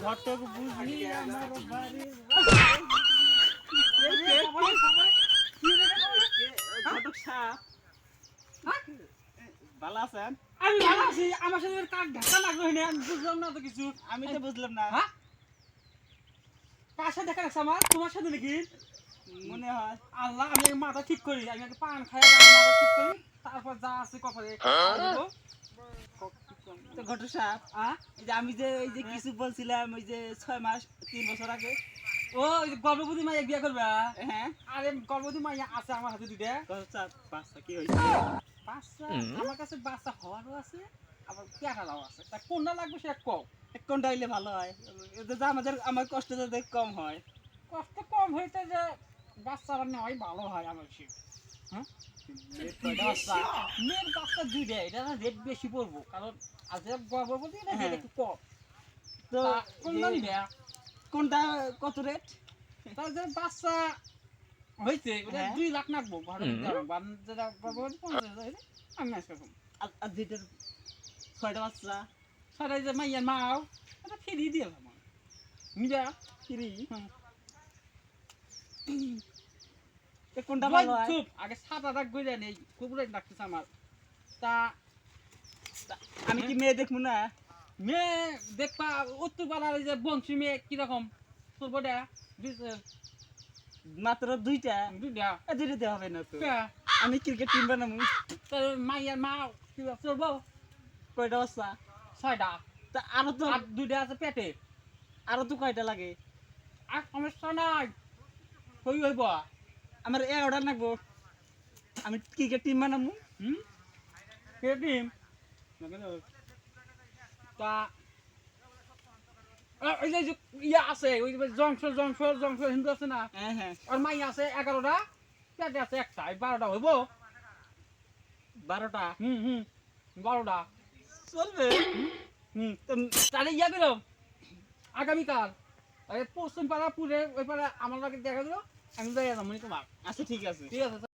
তোকে বুঝলি আমার বাড়ি ঘটক সাপ ভালো আছেন আমি ভালো আছি আমার সাথে কাক ধাক্কা লাগল না আমি বুঝলাম না তো কিছু আমি তো বুঝলাম না হ্যাঁ কার সাথে দেখা রাখছে আমার তোমার সাথে নাকি মনে হয় আল্লাহ আমি মাথা ঠিক করি আমি আগে পান খাই মাথা ঠিক করি তারপর যা আছে কপালে। তো ঘটক সাপ এই যে আমি যে এই যে কিছু বলছিলাম ওই যে ছয় মাস তিন বছর আগে। ও গর্ভবতী মাইয়া বিয়ে করবে হ্যাঁ। আরে গর্ভবতী মাইয়া আছে আমার হাতে দুইটা। বাচ্চা কি হয়েছে? বাচ্চা আমার কাছে বাচ্চা হওয়ারও আছে আবার আছে। তা কোনটা লাগবে সে কম কোনটা হইলে ভালো হয়? এতে যে আমাদের আমার কষ্ট যাতে কম হয়। কষ্ট কম হইতে যে বাচ্চা বাচ্চারা নেওয়াই ভালো হয় আমার সে হ্যাঁ মেয়ের বাচ্চা দুইটা এটা না রেট বেশি পড়ব। কারণ আজ গর্ভবতী না রেট হ্যাঁ। একটু কম। তো কোনটা নিবে? কোনটা কত রেট তার যে বাচ্চা হয়েছে ওটা হ্যাঁ। দুই লাখ নাকবো ভাড়া যেটা গর্ভবতী পঞ্চাশ হাজার আমি আজকে আর আর যেটার ছয়টা বাচ্চা? সারাই যে মাইয়ার মাও এটা ফিরি দিয়ে আমার নিবে? ফ্রি? হুম। কোনটা ভালো চুপ। আগে সাত আট করে নেই কুকুরে ডাকতেছে আমার। তা আমি কি মেয়ে দেখব না? মেয়ে দেখবা উত্তর পাড়ার যে বংশী মেয়ে কীরকম? তোর বড়া মাত্র দুইটা? দুইটা? দুইটাতে হবে না তো। আমি ক্রিকেট টিম বানাবো। তোর মাইয়ার মা কি বউ? কয়টা বাচ্চা? ছয়টা। তা আরও তো দুইটা আছে পেটে। আরও তো কয়টা লাগে? আর সমস্যা নাই। হই হইব। আমার এ অর্ডার লাগবো। আমি ক্রিকেট টিম বানাবো হুম? কে টিম তা আ, ওই যে যে ইয়ে আছে ওই যে জংশ জংশ জংশ হিন্দু আছে না? হ্যাঁ হ্যাঁ। আর মাই আছে এগারোটা পেটে আছে একটা এই বারোটা হইব। বারোটা? হুম হুম বারোটা। চলবে। হুম তো তাহলে ইয়া বেরো আগামীকাল। এই পশ্চিম পাড়া পুরে ওই পাড়া আমার লাগে দেখা দিল। আমি যাই যাব আচ্ছা ঠিক আছে। ঠিক আছে